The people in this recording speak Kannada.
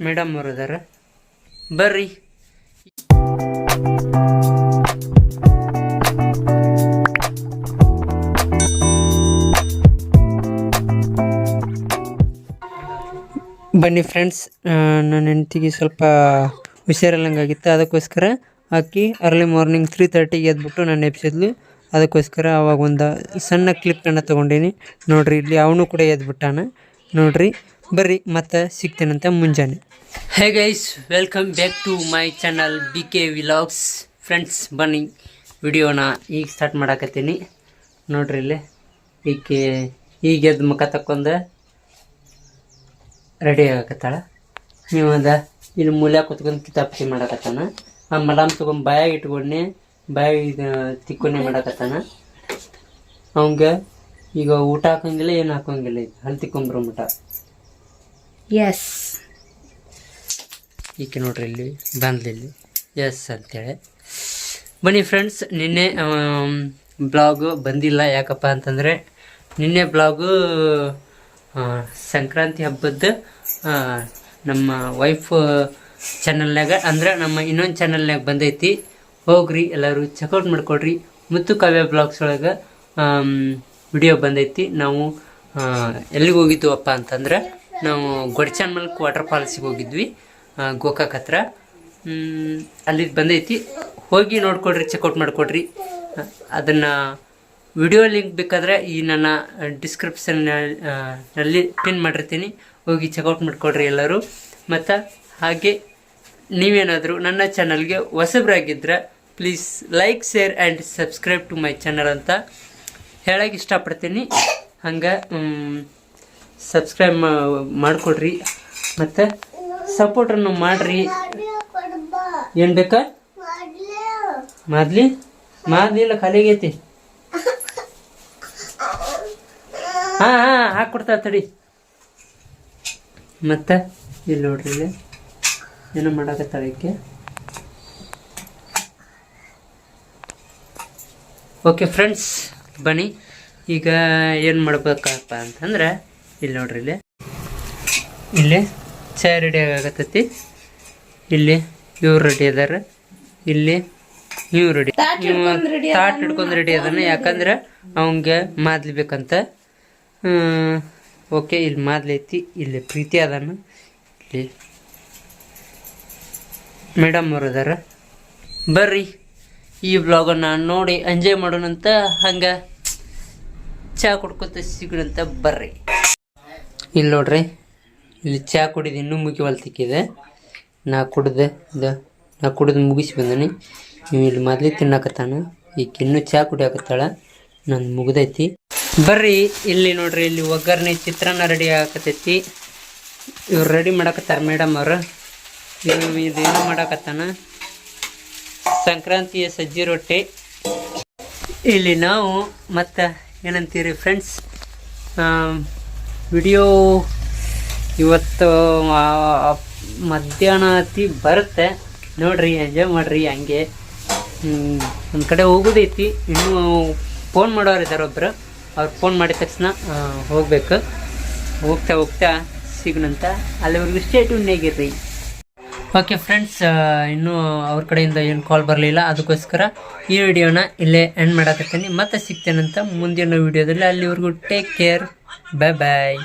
ಮೇಡಮ್ ಅವರು ಇದಾರೆ. ಬರ್ರಿ. ಬನ್ನಿ ಫ್ರೆಂಡ್ಸ್ ನನ್ನ ಹೆಂಡತಿಗೆ ಸ್ವಲ್ಪ ಹುಷಾರಿಲ್ಲಂಗಾಗಿತ್ತು ಅದಕ್ಕೋಸ್ಕರ ಆಕಿ ಅರ್ಲಿ ಮಾರ್ನಿಂಗ್ ತ್ರೀ ತರ್ಟಿಗೆ ಎದ್ಬಿಟ್ಟು ನಾನು ಎಬ್ಸಿದ್ಲು ಅದಕ್ಕೋಸ್ಕರ ಅವಾಗ ಒಂದು ಸಣ್ಣ ಕ್ಲಿಪ್ಪನ್ನು ತೊಗೊಂಡೀನಿ. ನೋಡಿರಿ, ಇಲ್ಲಿ ಅವನು ಕೂಡ ಎದ್ಬಿಟ್ಟಾನ. ನೋಡ್ರಿ ಬರ್ರಿ, ಮತ್ತೆ ಸಿಗ್ತೇನಂತ ಮುಂಜಾನೆ. Hey guys welcome back to my channel B K vlogs friends ಬನ್ನಿ. ವಿಡಿಯೋನ ಈಗ ಸ್ಟಾರ್ಟ್ ಮಾಡಾಕತ್ತೀನಿ. ನೋಡ್ರಿ ಇಲ್ಲಿ ಈಕೆ ಈಗ ಎದ್ದು ಮುಖ ತಕ್ಕೊಂಡು ರೆಡಿ ಆಗಕತ್ತಾಳ. ನೀವು ಅದ, ಇಲ್ಲಿ ಮೂಲೆ ಕುತ್ಕೊಂಡು ಕಿತಾಪತಿ ಮಾಡಕತ್ತಾನ. ಆ ಮಲಾಮ್ ತೊಗೊಂಡು ಬಾಯಾಗ ಇಟ್ಕೊಂಡೆ ಬಾಯಾಗ ಇದು ತಿಕ್ಕೊನೆ ಮಾಡಕತ್ತಾನ. ಅವಂಗ ಈಗ ಊಟ ಹಾಕೋಂಗಿಲ್ಲ, ಏನು ಹಾಕೋಂಗಿಲ್ಲ ಈಗ, ಹಲ್ ತಿಕ್ಕೊಂಬರೋ ಮಟ. ಎಸ್ ಈಕೆ ನೋಡ್ರಿ ಇಲ್ಲಿ ಬಂದ್ಲಿ ಇಲ್ಲಿ ಎಸ್ ಅಂತೇಳಿ. ಬನ್ನಿ ಫ್ರೆಂಡ್ಸ್ ನಿನ್ನೆ ಬ್ಲಾಗು ಬಂದಿಲ್ಲ. ಯಾಕಪ್ಪ ಅಂತಂದರೆ, ನಿನ್ನೆ ಬ್ಲಾಗು ಸಂಕ್ರಾಂತಿ ಹಬ್ಬದ ನಮ್ಮ ವೈಫ್ ಚಾನಲ್ನಾಗ ಅಂದ್ರೆ ನಮ್ಮ ಇನ್ನೊಂದು ಚಾನಲ್ನಾಗ ಬಂದೈತಿ. ಹೋಗ್ರಿ, ಎಲ್ಲರೂ ಚೆಕ್ಔಟ್ ಮಾಡ್ಕೊಳ್ರಿ ಮುತ್ತು ಕಾವ್ಯ ಬ್ಲಾಗ್ಸ್ ಒಳಗೆ ವಿಡಿಯೋ ಬಂದೈತಿ. ನಾವು ಎಲ್ಲಿಗೆ ಹೋಗಿದ್ವಪ್ಪ ಅಂತಂದ್ರೆ ನಾವು ಗೊಡ್ಚಾನ್ ಮಲ್ಕ್ ವಾಟರ್ ಫಾಲ್ಸಿಗೆ ಹೋಗಿದ್ವಿ ಗೋಕಾಕ್ ಹತ್ರ. ಅಲ್ಲಿ ಬಂದೈತಿ. ಹೋಗಿ ನೋಡ್ಕೊಡ್ರಿ, ಚೆಕ್ಔಟ್ ಮಾಡಿಕೊಡ್ರಿ. ಅದನ್ನ ವಿಡಿಯೋ ಲಿಂಕ್ ಬೇಕಾದ್ರೆ ಈ ನನ್ನ ಡಿಸ್ಕ್ರಿಪ್ಷನ್ನಲ್ಲಿ ಪಿನ್ ಮಾಡಿರ್ತೀನಿ. ಹೋಗಿ ಚೆಕ್ಔಟ್ ಮಾಡಿಕೊಡ್ರಿ ಎಲ್ಲರೂ. ಮತ್ತು ಹಾಗೆ ನೀವೇನಾದರೂ ನನ್ನ ಚಾನಲ್ಗೆ ಹೊಸಬ್ರಾಗಿದ್ದರೆ please like, share and subscribe to my channel ಅಂತ ಹೇಳಕ್ಕೆ ಇಷ್ಟಪಡ್ತೀನಿ. ಹಂಗೆ ಸಬ್ಸ್ಕ್ರೈಬ್ ಮಾಡಿಕೊಡ್ರಿ. ಮತ್ತು ಸಪೋರ್ಟನ್ನು ಮಾಡಿರಿ. ಏನು ಬೇಕಾ? ಮಾದ್ಲಿ ಮಾಡ್ಲಿಲ್ಲ ಖಾಲಿಗೈತಿ ಹಾಂ ಹಾಂ, ಹಾಕ್ಕೊಡ್ತಾ ತಡಿ. ಮತ್ತೆ ಇಲ್ಲಿ ನೋಡ್ರಿ, ಇಲ್ಲಿ ಏನೋ ಅದಕ್ಕೆ ಓಕೆ ಫ್ರೆಂಡ್ಸ್ ಬನ್ನಿ. ಈಗ ಏನು ಮಾಡಬೇಕಪ್ಪ ಅಂತಂದ್ರೆ ಇಲ್ಲಿ ನೋಡ್ರಿ ಇಲ್ಲಿ. ಇಲ್ಲಿ ಚಾ ರೆಡಿ ಆಗತ್ತೈತಿ ಇಲ್ಲಿ ಇವ್ರು ರೆಡಿ ಅದಾರ. ಇಲ್ಲಿ ಇವ್ ರೆಡಿ ತಾಟ್ ಹಿಡ್ಕೊಂಡು ರೆಡಿ ಅದಾನ ಯಾಕಂದ್ರೆ ಅವಂಗೆ ಮಾದ್ಲಿ ಬೇಕಂತ. ಓಕೆ ಇಲ್ಲಿ ಮಾದ್ಲೈತಿ ಇಲ್ಲಿ ಪ್ರೀತಿ ಅದಾನ. ಇಲ್ಲಿ ಮೇಡಮ್ ಅವರು ಅದಾರ. ಬರ್ರಿ ಈ ಬ್ಲಾಗನ್ನು ನೋಡಿ ಎಂಜಾಯ್ ಮಾಡೋಣಂತ ಹಂಗೆ ಚಹಾ ಕುಡ್ಕೊತ ಸಿಗೋಣಂತ ಬರ್ರಿ. ಇಲ್ಲಿ ನೋಡ್ರಿ. ಇಲ್ಲಿ ಚಹಾ ಕುಡಿದು ಇನ್ನೂ ಮುಗಿವಲ್ತಿಕ್ಕಿದೆ ನಾ ಕುಡ್ದೆ ನಾ ಕುಡಿದು ಮುಗಿಸಿ ಬಂದಾನೆ. ನೀವು ಇಲ್ಲಿ ಮೊದ್ಲಿ ತಿನ್ನಕತ್ತಾನ. ಈಗ ಇನ್ನೂ ಚಹಾ ಕುಡಿಯಾಕತ್ತಾಳ. ನಂದು ಮುಗ್ದೈತಿ. ಬರ್ರಿ, ಇಲ್ಲಿ ನೋಡ್ರಿ, ಇಲ್ಲಿ ಒಗ್ಗರಣೆ ಚಿತ್ರಾನ್ನ ರೆಡಿ ಆಗಕತ್ತೈತಿ. ಇವ್ರು ರೆಡಿ ಮಾಡಕತ್ತಾರ ಮೇಡಮ್ ಅವರು. ಇದು ಇದೇನು ಮಾಡಕತ್ತಾನ. ಸಂಕ್ರಾಂತಿಯ ಸಜ್ಜಿ ರೊಟ್ಟಿ. ಇಲ್ಲಿ ನಾವು ಮತ್ತು ಏನಂತೀರಿ ಫ್ರೆಂಡ್ಸ್ ವಿಡಿಯೋ ಇವತ್ತು ಮಧ್ಯಾಹ್ನ ಅತಿ ಬರುತ್ತೆ. ನೋಡ್ರಿ ಎಂಜಾಯ್ ಮಾಡ್ರಿ ಹಂಗೆ. ಒಂದು ಕಡೆ ಹೋಗೋದೈತಿ. ಇನ್ನೂ ಫೋನ್ ಮಾಡೋರು ಇದ್ದಾರೆ ಒಬ್ಬರು ಅವ್ರು ಫೋನ್ ಮಾಡಿದ ತಕ್ಷಣ ಹೋಗಬೇಕು. ಹೋಗ್ತಾ ಹೋಗ್ತಾ ಸಿಗೋಣಂತ ಅಲ್ಲಿವರೆಗೂ ಸ್ಟೇಟ್ಯೂನ್ನಾಗಿರ್ರಿ ಓಕೆ ಫ್ರೆಂಡ್ಸ್ ಇನ್ನೂ ಅವ್ರ ಕಡೆಯಿಂದ ಏನು ಕಾಲ್ ಬರಲಿಲ್ಲ, ಅದಕ್ಕೋಸ್ಕರ ಈ ವಿಡಿಯೋನ ಇಲ್ಲೇ ಎಂಡ್ ಮಾಡಕತ್ತೀನಿ. ಮತ್ತೆ ಸಿಗ್ತೇನಂತ ಮುಂದಿನ ವಿಡಿಯೋದಲ್ಲಿ ಅಲ್ಲಿವರೆಗೂ ಟೇಕ್ ಕೇರ್ ಬಾಯ್ ಬಾಯ್